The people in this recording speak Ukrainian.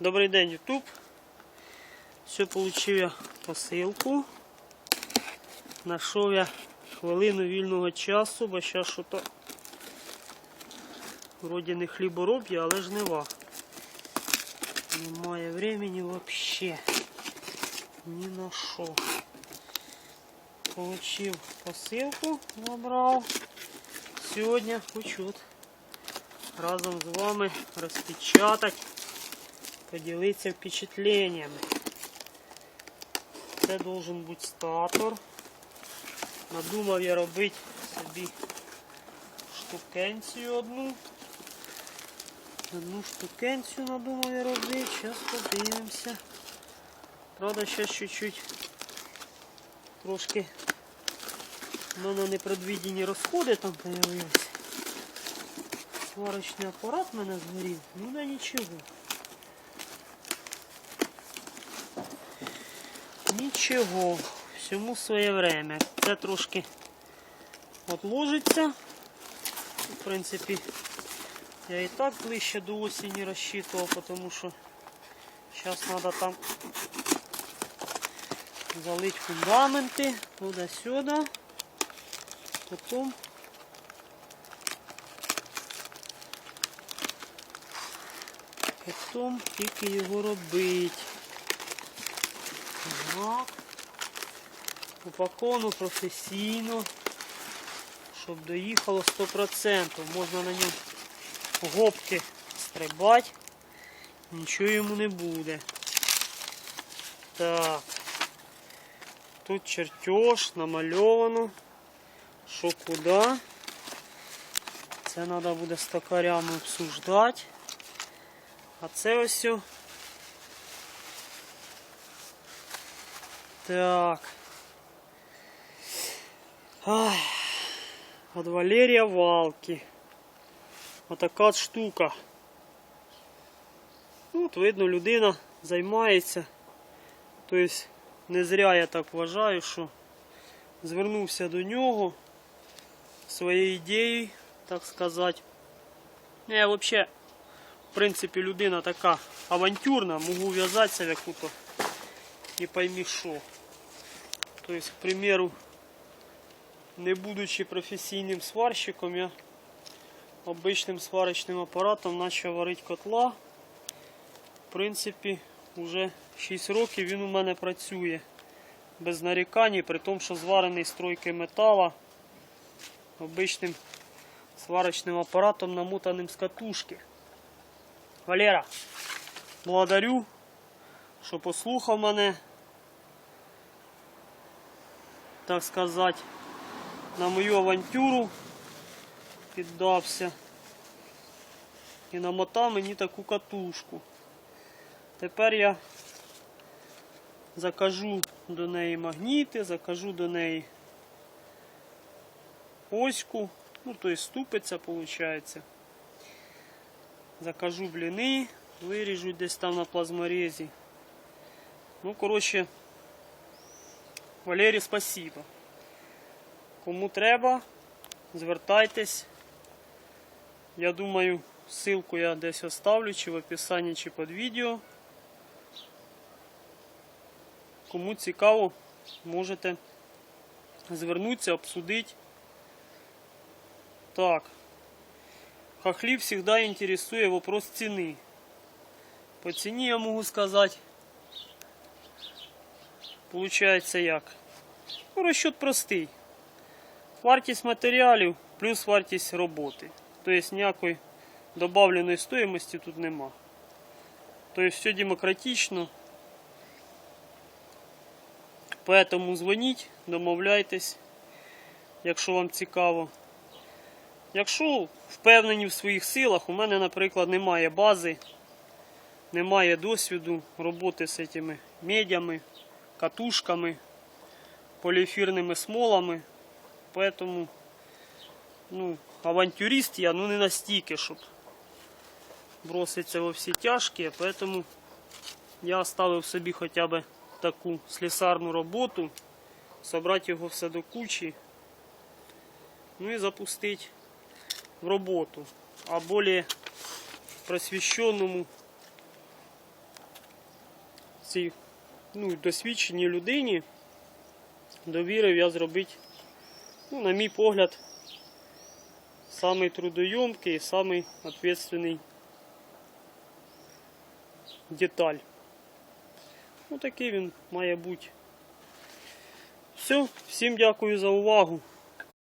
Добрий день, Ютуб. Все, получив я посилку. Нашов я хвилину вільного часу, бо зараз що то вроді не хлібороб я, але жнива. Немає времени вообще. Ні на що. Получив посилку, забрав. Сьогодні хочу разом з вами розпечатати, поділитися впечатленнями. Це должен бути статор. Надумав я робити собі штукенцію одну. Одну штукенцію надумав я робити. Зараз подивимося. Правда, зараз чуть-чуть трошки в мене непредвідені розходи там з'явилися. Сварочний апарат в мене згорів, ну да нічого. Нічого, всьому своє время. Це трошки отложиться. В принципі, я і так ближче до осені розчитував, тому що зараз треба там залити фундаменти туди-сюди. Потім Потім тільки його робити. Так. Упаковано професійно, щоб доїхало 100%. Можна на ньому гопки стрибати, нічого йому не буде. Так. Тут чертеж намальовано. Що куди. Це треба буде з токарями обсуждати. А це ось. Так. Ай. От Валерія Валки. Отака от штука. Ну, от видно, людина займається. Тобто не зря я так вважаю, що звернувся до нього своєю ідеєю, так сказати. Ну, Я взагалі в принципі, людина така авантюрна, можу в'язатися в яку-то і пойми що. Тобто, к примеру, не будучи професійним сварщиком, я обичним сварочним апаратом почав варити котла. В принципі, вже 6 років він у мене працює без нарікань, при тому, що зварений з тройки метала обичним сварочним апаратом, намотаним з катушки. Валера, благодарю, що послухав мене, так сказати, на мою авантюру піддався і намотав мені таку катушку. Тепер я закажу до неї магніти, закажу до неї оську, ну то есть ступиця виходить. Закажу бліни, виріжу десь там на плазморезі. Ну, коротше, Валері, спасибо. Кому треба, звертайтесь. Я думаю, ссылку я десь оставлю, чи в описанні, чи під відео. Кому цікаво, можете звернутися, обсудити. Так. Хохлив всегда интересует вопрос цены. По цене я могу сказать, получается як. Ну, розчет простий. Вартість матеріалів плюс вартість роботи. Тобто ніякої добавленої стоїмості тут нема. Тобто все демократично. Поэтому дзвоніть, домовляйтесь, якщо вам цікаво. Якщо впевнені в своїх силах, у мене, наприклад, немає бази, немає досвіду роботи з цими медями, катушками, поліефірними смолами. Поэтому ну, авантюрист я ну не настільки, щоб броситися во всі тяжкі. Поэтому я оставив собі хоча б таку слісарну роботу, собрати його все до кучі, ну і запустити в роботу, а более просвещенному цій ну, досвідченій людині довірив я зробити, ну, на мій погляд, самий трудоємкий і самий відповідальний деталь. Ну, такий він має бути. Все, всім дякую за увагу.